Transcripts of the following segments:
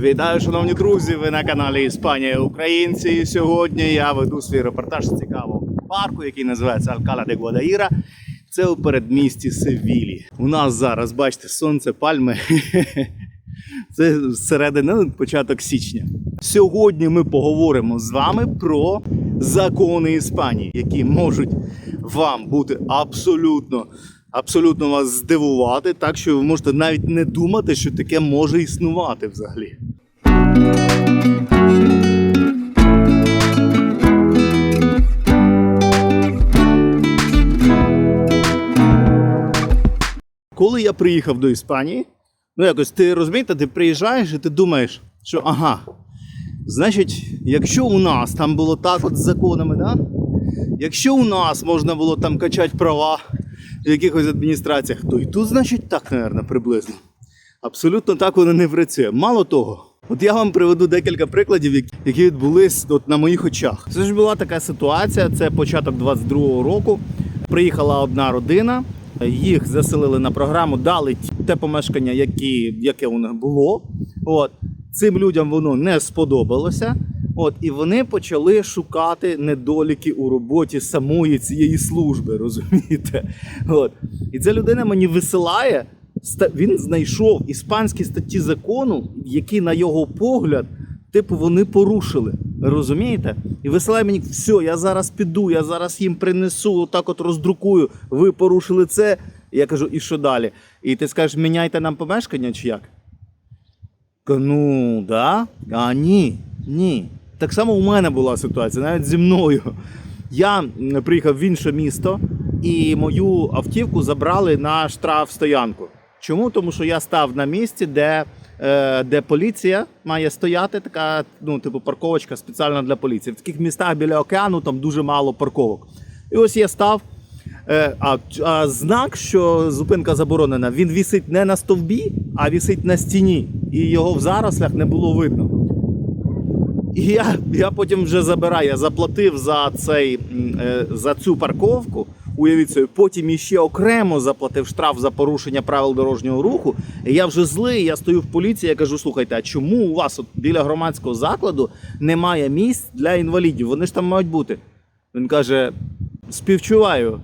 Вітаю, шановні друзі! Ви на каналі Іспанія Українці. Сьогодні я веду свій репортаж з цікавого парку, який називається Алкала де Гвадаїра. Це у передмісті Севілі. У нас зараз, бачите, сонце, пальми. Це середина, ну, початок січня. Сьогодні ми поговоримо з вами про закони Іспанії, які можуть вам бути абсолютно, абсолютно вас здивувати, так що ви можете навіть не думати, що таке може існувати взагалі. Коли я приїхав до Іспанії, ну якось ти розумієте, ти приїжджаєш і ти думаєш, що ага, значить, якщо у нас там було так от з законами, да? якщо у нас можна було там качати права в якихось адміністраціях, то і тут, значить, так, мабуть, приблизно. Абсолютно так воно не працює. Мало того, от я вам приведу декілька прикладів, які- відбулись от на моїх очах. Це ж була така ситуація, це початок 22-го року. Приїхала одна родина, їх заселили на програму, дали те помешкання, які, яке у них було. От. Цим людям воно не сподобалося. От, і вони почали шукати недоліки у роботі самої цієї служби, розумієте? От. І ця людина мені висилає. Він знайшов іспанські статті закону, які, на його погляд, типу, вони порушили. Розумієте? І висилає мені, все, я зараз піду, я зараз їм принесу, отак от роздрукую. Ви порушили це. Я кажу, і що далі? І ти скажеш, міняйте нам помешкання чи як? Ну, да? А ні, ні. Так само у мене була ситуація, навіть зі мною. Я приїхав в інше місто, і мою автівку забрали на штрафстоянку. Чому? Тому що я став на місці, де, е, де поліція має стояти, така, ну, типу, парковочка спеціальна для поліції. В таких містах біля океану там дуже мало парковок. І ось я став. Е, А, а знак, що зупинка заборонена, він вісить не на стовбі, а вісить на стіні. І його в зарослях не було видно. І я, я потім вже забираю, я заплатив за, цей, е, за цю парковку. Уявіть собі, потім іще окремо заплатив штраф за порушення правил дорожнього руху. І я вже злий, я стою в поліції, я кажу: слухайте, а чому у вас от біля громадського закладу немає місць для інвалідів? Вони ж там мають бути. Він каже: співчуваю.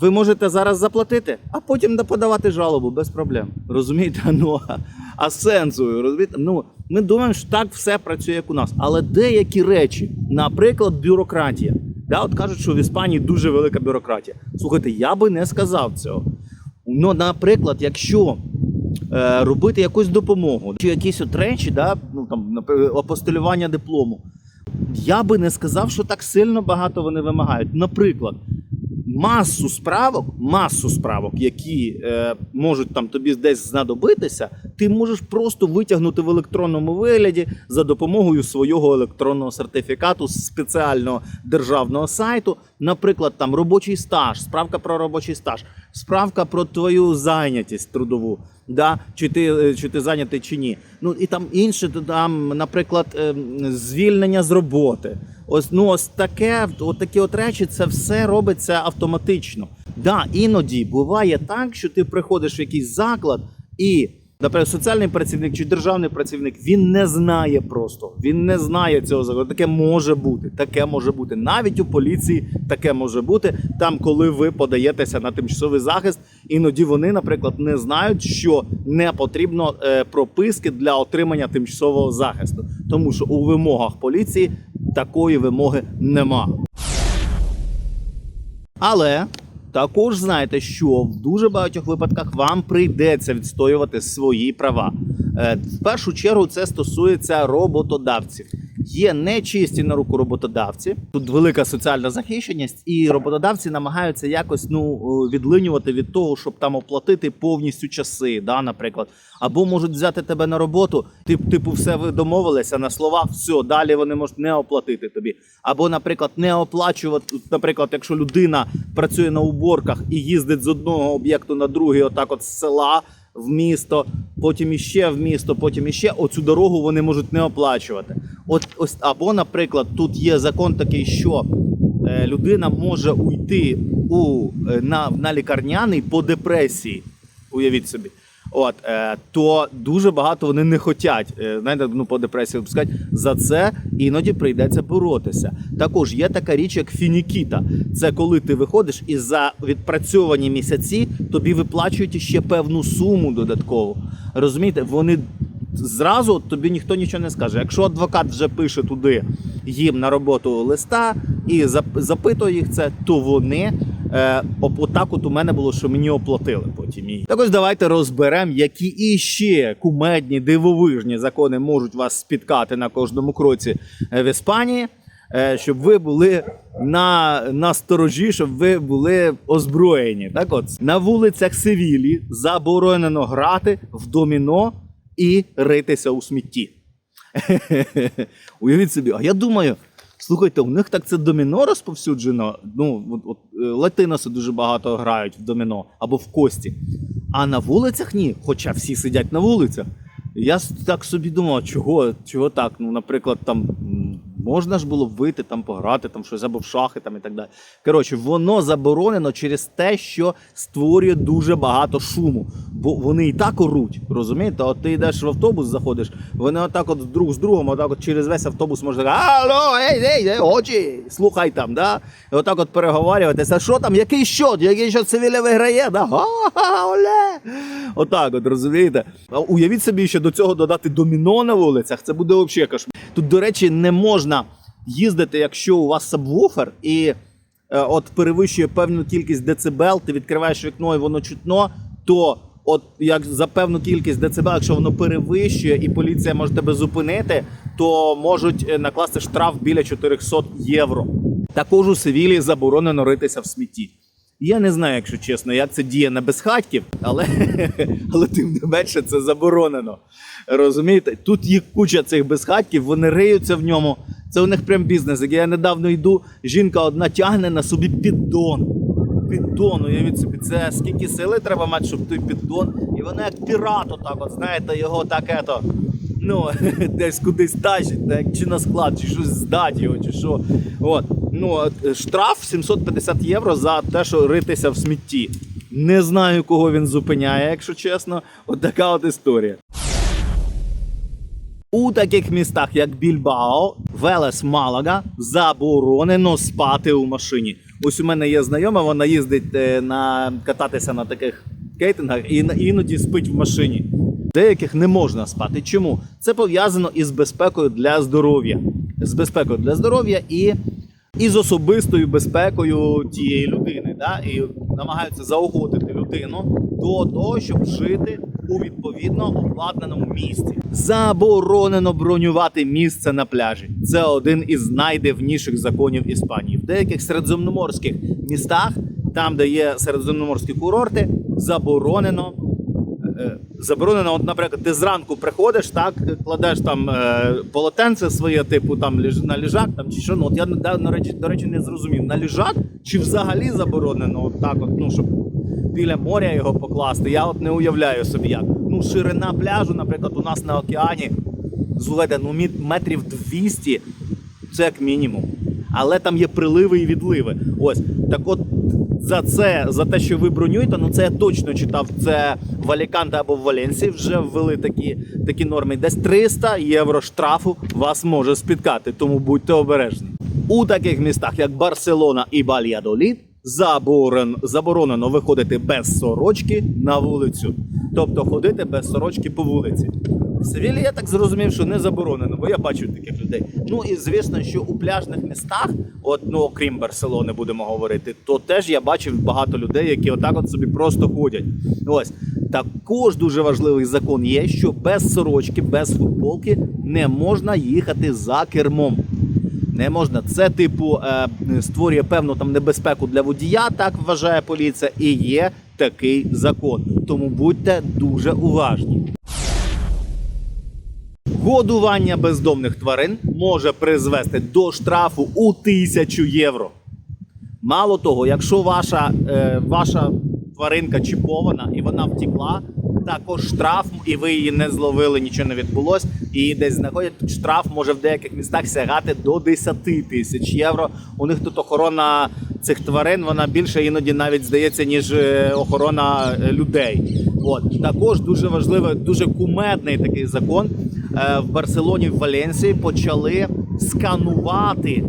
Ви можете зараз заплатити, а потім да подавати жалобу без проблем. Розумієте? Ну а, а сенсу, розумієте? Ну ми думаємо, що так все працює, як у нас. Але деякі речі, наприклад, бюрократія. Да, от кажуть, що в Іспанії дуже велика бюрократія. Слухайте, я би не сказав цього. Ну, наприклад, якщо е, робити якусь допомогу, чи якісь от речі, да, ну там наприклад, апостилювання диплому, я би не сказав, що так сильно багато вони вимагають. Наприклад, масу справок, масу справок, які е, можуть там тобі десь знадобитися, ти можеш просто витягнути в електронному вигляді за допомогою свого електронного сертифікату з спеціального державного сайту. Наприклад, там робочий стаж, справка про робочий стаж, справка про твою зайнятість трудову. Да? Чи ти е, чи ти зайнятий чи ні? Ну і там інше, там, наприклад, ем, звільнення з роботи. Ось ну ось таке, от такі от речі, це все робиться автоматично. Да, іноді буває так, що ти приходиш в якийсь заклад і. Наприклад, соціальний працівник чи державний працівник він не знає просто. Він не знає цього закону. Таке може бути. Таке може бути. Навіть у поліції таке може бути. Там, коли ви подаєтеся на тимчасовий захист, іноді вони, наприклад, не знають, що не потрібно е, прописки для отримання тимчасового захисту, тому що у вимогах поліції такої вимоги нема. Але також знайте, що в дуже багатьох випадках вам прийдеться відстоювати свої права. Е, В першу чергу це стосується роботодавців. Є нечисті на руку роботодавці. Тут велика соціальна захищеність, і роботодавці намагаються якось ну е, відлинювати від того, щоб там оплатити повністю часи, да, наприклад. Або можуть взяти тебе на роботу, ти типу, все ви домовилися на словах, все, далі вони можуть не оплатити тобі. Або, наприклад, не оплачувати. Наприклад, якщо людина працює на уборках і їздить з одного об'єкту на другий, отак, от з села в місто, потім іще в місто, потім іще, оцю дорогу вони можуть не оплачувати. От ось або, наприклад, тут є закон такий, що е, людина може уйти у, е, на, на лікарняний по депресії. Уявіть собі. От, е, то дуже багато вони не хочуть, е, знаєте, ну, по депресії випускати. За це іноді прийдеться боротися. Також є така річ, як фінікіта. Це коли ти виходиш і за відпрацьовані місяці тобі виплачують ще певну суму додаткову. Розумієте, вони зразу тобі ніхто нічого не скаже. Якщо адвокат вже пише туди їм на роботу листа і запитує їх це, то вони. Е, отак от у мене було, що мені оплатили потім її. Так ось давайте розберемо, які іще кумедні, дивовижні закони можуть вас спіткати на кожному кроці е, в Іспанії, е, щоб ви були на, на сторожі, щоб ви були озброєні. Так от на вулицях Севілі заборонено грати в доміно і ритися у смітті. Уявіть собі, а я думаю, слухайте, у них так це доміно розповсюджено. Ну, от, от, е, латиноси дуже багато грають в доміно або в кості. А на вулицях ні, хоча всі сидять на вулицях. Я так собі думав, чого, чого так? Ну, наприклад, там можна ж було вийти там пограти, там щось або в шахи там і так далі. Коротше, воно заборонено через те, що створює дуже багато шуму. Бо вони і так оруть, розумієте? От ти йдеш в автобус, заходиш, вони отак от друг з другом, отак от через весь автобус можна так, алло, ей, ей, ей, очі, слухай там, да? І отак от переговорюватися, що там, який щот, який щот Севіля виграє, да? Оле. Отак от, розумієте? А уявіть собі, що до цього додати доміно на вулицях, це буде взагалі кошмар. Тут, до речі, не можна їздити, якщо у вас сабвуфер і е, от перевищує певну кількість децибел, ти відкриваєш вікно і воно чутно, то от як за певну кількість децибел, якщо воно перевищує і поліція може тебе зупинити, то можуть е, накласти штраф біля 400 євро. Також у Севілії заборонено ритися в смітті. Я не знаю, якщо чесно, як це діє на безхатьків, але, але тим не менше це заборонено. Розумієте? Тут є куча цих безхатків, вони риються в ньому. Це у них прям бізнес. Як я недавно йду, жінка одна тягне на собі піддон. Піддон, уявіть собі, це скільки сили треба мати, щоб той піддон. І вона як пірат, отак, от, знаєте, його так ето, ну, десь кудись тащить, так, чи на склад, чи щось здать його, чи що. От. Ну, е, штраф 750 євро за те, що ритися в смітті. Не знаю, кого він зупиняє, якщо чесно. От така от історія. У таких містах, як Більбао, Велес, Малага, заборонено спати у машині. Ось у мене є знайома, вона їздить е, на кататися на таких кейтингах і іноді спить в машині. Деяких не можна спати. Чому? Це пов'язано із безпекою для здоров'я. З безпекою для здоров'я і, і з особистою безпекою тієї людини. Да? І намагаються заохотити людину до того, щоб жити у відповідно обладнаному місці. Заборонено бронювати місце на пляжі. Це один із найдивніших законів Іспанії. В деяких середземноморських містах, там де є середземноморські курорти, заборонено. Заборонено, от, наприклад, ти зранку приходиш, так кладеш там е, полотенце своє, типу там ліж, на ліжак, там чи що. Ну от я на речі, до речі, не зрозумів. На ліжак чи взагалі заборонено, от так, от, ну щоб біля моря його покласти. Я от не уявляю собі як. Ну, ширина пляжу, наприклад, у нас на океані, слухайте, ну метрів 200 це як мінімум. Але там є приливи і відливи. Ось так, от за це, за те, що ви бронюєте, ну це я точно читав. Це в Аліканте або в Валенсії вже ввели такі, такі норми. Десь 300 євро штрафу вас може спіткати, тому будьте обережні. У таких містах, як Барселона і Бальядоліт, заборон, заборонено виходити без сорочки на вулицю. Тобто ходити без сорочки по вулиці. В Севілі я так зрозумів, що не заборонено, бо я бачу таких людей. Ну і звісно, що у пляжних містах, от ну окрім Барселони, будемо говорити, то теж я бачив багато людей, які отак от собі просто ходять. Ось також дуже важливий закон є, що без сорочки, без футболки не можна їхати за кермом. Не можна. Це, типу, е, створює певну там небезпеку для водія, так вважає поліція, і є такий закон. Тому будьте дуже уважні. Годування бездомних тварин може призвести до штрафу у тисячу євро. Мало того, якщо ваша, е, ваша тваринка чіпована і вона втекла, також штраф, і ви її не зловили, нічого не відбулось, і десь знаходять. Штраф може в деяких містах сягати до 10 тисяч євро. У них тут охорона цих тварин вона більше іноді навіть здається, ніж е, охорона е, людей. От також дуже важливий, дуже кумедний такий закон. Е, В Барселоні, в Валенсії почали сканувати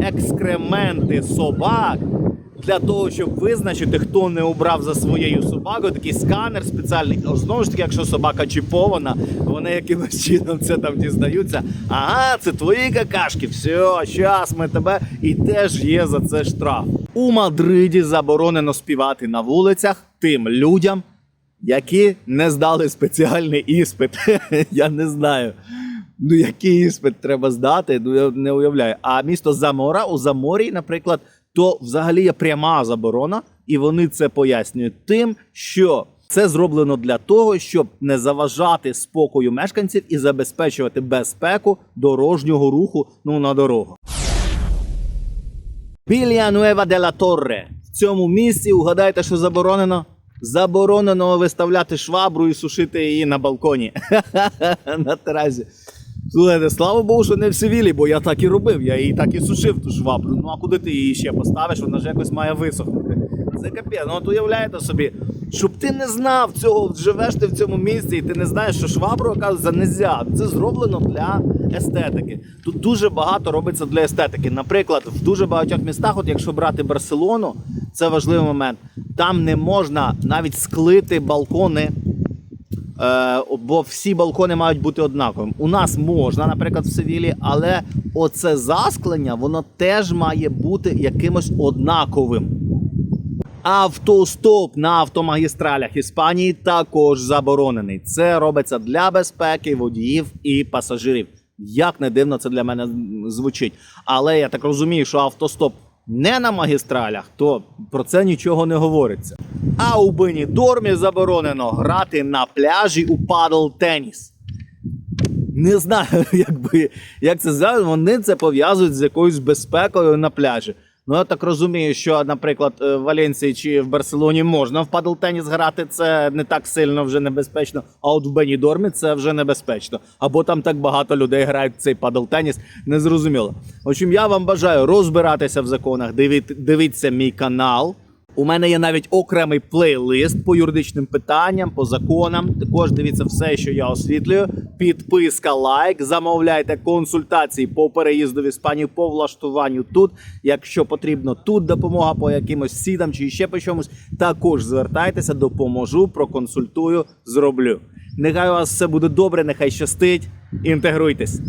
екскременти собак для того, щоб визначити, хто не обрав за своєю собакою. Такий сканер спеціальний. Знову ж таки, якщо собака чіпована, вони якимось чином це там дізнаються. Ага, це твої какашки. Все, щас ми тебе. І теж є за це штраф. У Мадриді заборонено співати на вулицях тим людям, які не здали спеціальний іспит. Я не знаю. Ну, який іспит треба здати, ну я не уявляю. А місто Замора у Заморі, наприклад, то взагалі є пряма заборона, і вони це пояснюють тим, що це зроблено для того, щоб не заважати спокою мешканців і забезпечувати безпеку дорожнього руху ну, на дорогах. Вільянуева де ла Торре. В цьому місці угадайте, що заборонено? Заборонено виставляти швабру і сушити її на балконі. на терасі. Слухайте, слава Богу, що не в Севілі, бо я так і робив. Я її так і сушив ту швабру. Ну а куди ти її ще поставиш? Вона ж якось має висохнути. Це капець. Ну от уявляєте собі, щоб ти не знав цього, живеш ти в цьому місці, і ти не знаєш, що швабру, оказується, нельзя. Це зроблено для естетики. Тут дуже багато робиться для естетики. Наприклад, в дуже багатьох містах, от якщо брати Барселону, це важливий момент. Там не можна навіть склити балкони. Е, бо всі балкони мають бути однаковими. У нас можна, наприклад, в Севілі, але оце засклення воно теж має бути якимось однаковим. Автостоп на автомагістралях Іспанії також заборонений. Це робиться для безпеки водіїв і пасажирів. Як не дивно це для мене звучить. Але я так розумію, що автостоп не на магістралях, то про це нічого не говориться. А у Бенідормі заборонено грати на пляжі у падл теніс. Не знаю, якби, як це зв'язано. Вони це пов'язують з якоюсь безпекою на пляжі. Ну, я так розумію, що, наприклад, е, в Валенсії чи в Барселоні можна в падл-теніс грати, це не так сильно вже небезпечно. А от в Бенідормі це вже небезпечно. Або там так багато людей грають цей падл-теніс, незрозуміло. В я вам бажаю розбиратися в законах. Дивіться мій канал. У мене є навіть окремий плейлист по юридичним питанням, по законам. Також дивіться все, що я освітлюю. Підписка, лайк, замовляйте консультації по переїзду в Іспанію, по влаштуванню тут. Якщо потрібно тут допомога по якимось сідам чи ще по чомусь, також звертайтеся, допоможу, проконсультую, зроблю. Нехай у вас все буде добре, нехай щастить. Інтегруйтесь.